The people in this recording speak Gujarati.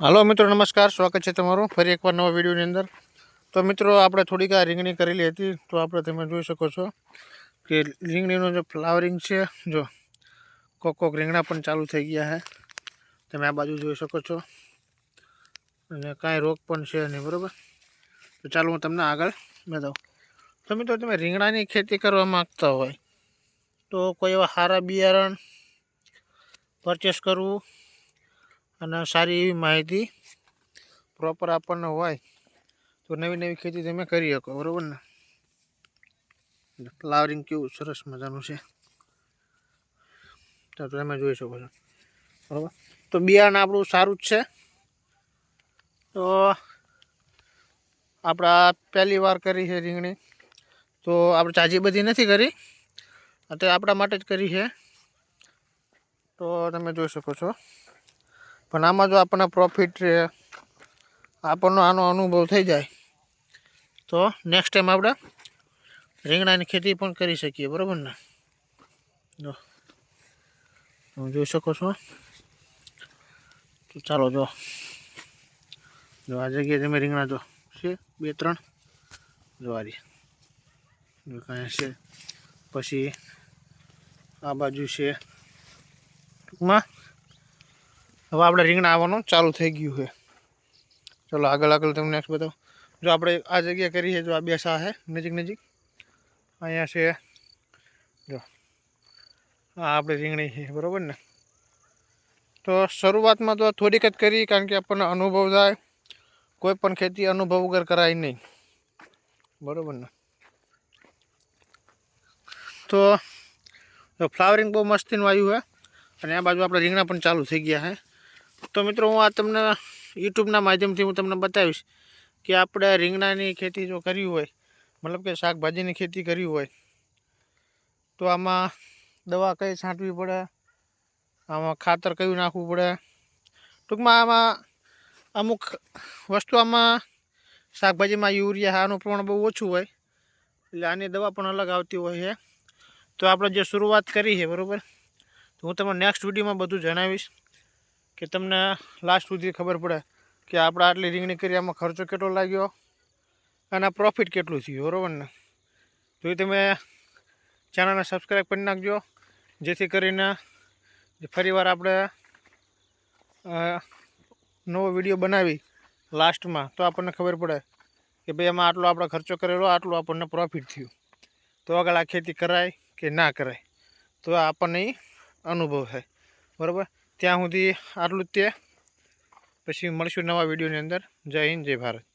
હાલો મિત્રો, નમસ્કાર. સ્વાગત છે તમારું ફરી એકવાર નવા વિડીયોની અંદર. તો મિત્રો, આપણે થોડીક આ રીંગણી કરેલી હતી. તો આપણે તમે જોઈ શકો છો કે રીંગણીનું જે ફ્લાવરિંગ છે, જો કોક કોક રીંગણા પણ ચાલુ થઈ ગયા છે. તમે આ બાજુ જોઈ શકો છો. અને કાંઈ રોગ પણ છે નહીં, બરાબર? તો ચાલો હું તમને આગળ બતાવું. તો મિત્રો, તમે રીંગણાની ખેતી કરવા માગતા હોય, તો કોઈ એવા સારા બિયારણ પરચેસ કરવું અને સારી એવી માહિતી પ્રોપર આપણને હોય, તો નવી નવી ખેતી તમે કરી શકો, બરાબર ને? ફ્લાવરિંગ કેવું સરસ મજાનું છે. તો તમે જોઈ શકો છો, બરાબર? તો બિયારણ આપણું સારું જ છે. તો આપણા પહેલી વાર કરી છે રીંગણી. તો આપણે ચાજી બધી નથી કરી, અત્યારે આપણા માટે જ કરી છે. તો તમે જોઈ શકો છો. પણ આમાં જો આપણને પ્રોફિટ આપણનો આનો અનુભવ થઈ જાય, તો નેક્સ્ટ ટાઈમ આપણે રીંગણાની ખેતી પણ કરી શકીએ, બરાબર ને? જો, તમે જોઈ શકો છો. તો ચાલો જો જો આ જગ્યાએ તમે રીંગણા જો, છે બે ત્રણ? જોવારી કાંઈ છે પછી આ બાજુ છે ટૂંકમાં હવે આપણે રીંગણા આવવાનું ચાલુ થઈ ગયું છે. ચલો આગળ આગળ તમને નેક્સ્ટ બતાવો. જો આપણે આ જગ્યા કરી છે, જો આ બે સા છે, નજીક નજીક. અહીંયા છે, જો. આ આપણે રીંગણી છે, બરાબર ને? તો શરૂઆતમાં તો થોડીક જ કરી, કારણ કે આપણને અનુભવ થાય. કોઈ પણ ખેતી અનુભવ વગર કરાય નહીં. બરાબર ને? તો ફ્લાવરિંગ બહુ મસ્તીનું આવ્યું છે. અને આ બાજુ આપણે રીંગણા પણ ચાલુ થઈ ગયા છે. તો મિત્રો હું આ તમને યુટ્યુબના માધ્યમથી હું તમને બતાવીશ કે આપણે રીંગણાની ખેતી જો કરવી હોય, મતલબ કે શાકભાજીની ખેતી કરવી હોય, તો આમાં દવા કઈ છાંટવી પડે, આમાં ખાતર કયું નાખવું પડે? ટૂંકમાં આમાં અમુક વસ્તુ આમાં શાકભાજીમાં યુરિયા આનું પ્રમાણ બહુ ઓછું હોય, એટલે આની દવા પણ અલગ આવતી હોય છે. તો આપણે જે શરૂઆત કરી છે, બરાબર? તો હું તમને નેક્સ્ટ વિડીયોમાં બધું જણાવીશ. કે તમને લાસ્ટ સુધી ખબર પડે કે આપણે આટલી રીંગણી કરી આમાં ખર્ચો કેટલો લાગ્યો? અને પ્રોફિટ કેટલું થયું, બરાબર ને? તો એ તમે ચેનલને સબસ્ક્રાઈબ કરી નાખજો, જેથી કરીને ફરીવાર આપણે નવો વીડિયો બનાવી લાસ્ટમાં તો આપણને ખબર પડે કે ભાઈ એમાં આટલો આપણે ખર્ચો કરેલો, આટલું આપણને પ્રોફિટ થયું. તો આગળ આ ખેતી કરાય કે ના કરાય? તો આપણને અનુભવ થાય. બરાબર? ત્યાં સુધી આટલું જ તે. પછી મળશું નવા વિડીયોની અંદર. જય હિન્દ જય ભારત.